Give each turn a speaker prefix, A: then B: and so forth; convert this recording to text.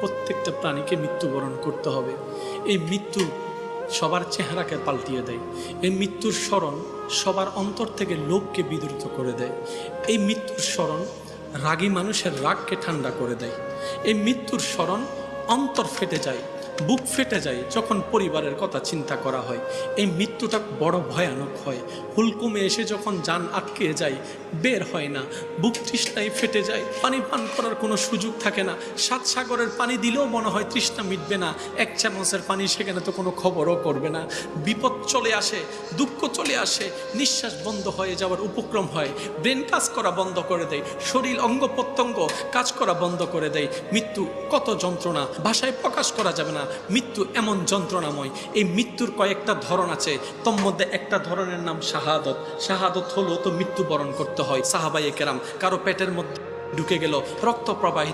A: প্রত্যেকটা প্রাণীকে মৃত্যুবরণ করতে হবে। এই মৃত্যু সবার চেহারাকে পাল্টিয়ে দেয়। এই মৃত্যুর স্মরণ সবার অন্তর থেকে লোককে বিদ্রুত করে দেয়। এই মৃত্যুর স্মরণ রাগী মানুষের রাগকে ঠান্ডা করে দেয়। এই মৃত্যুর স্মরণ অন্তর ফেটে যায়, বুক ফেটে যায় যখন পরিবারের কথা চিন্তা করা হয়। এই মৃত্যুটা বড় ভয়ানক হয়। হুলকুমে এসে যখন যান আটকে যায়, বের হয় না। বুক তৃষ্ণায় ফেটে যায়। পানি পান করার কোনো সুযোগ থাকে না। সাত সাগরের পানি দিলেও মনে হয় তৃষ্ণা মিটবে না। এক চামচের পানি সেখানে তো কোনো খবরও করবে না। বিপদ চলে আসে, দুঃখ চলে আসে। নিঃশ্বাস বন্ধ হয়ে যাওয়ার উপক্রম হয়। ব্রেন কাজ করা বন্ধ করে দেয়। শরীর অঙ্গ প্রত্যঙ্গ কাজ করা বন্ধ করে দেয়। মৃত্যু কত যন্ত্রণা। ভাষায় প্রকাশ করা যাবে না। মৃত্যু এমন যন্ত্রণাময়। এই মৃত্যুর কয়েকটা ধরন আছে। তোর মধ্যে একটা ধরনের নাম শাহাদত। শাহাদত হলো তো মৃত্যুবরণ করতে হয় সাহাবাই কেরাম। কারও পেটের মধ্যে ঢুকে গেল, রক্ত প্রবাহিত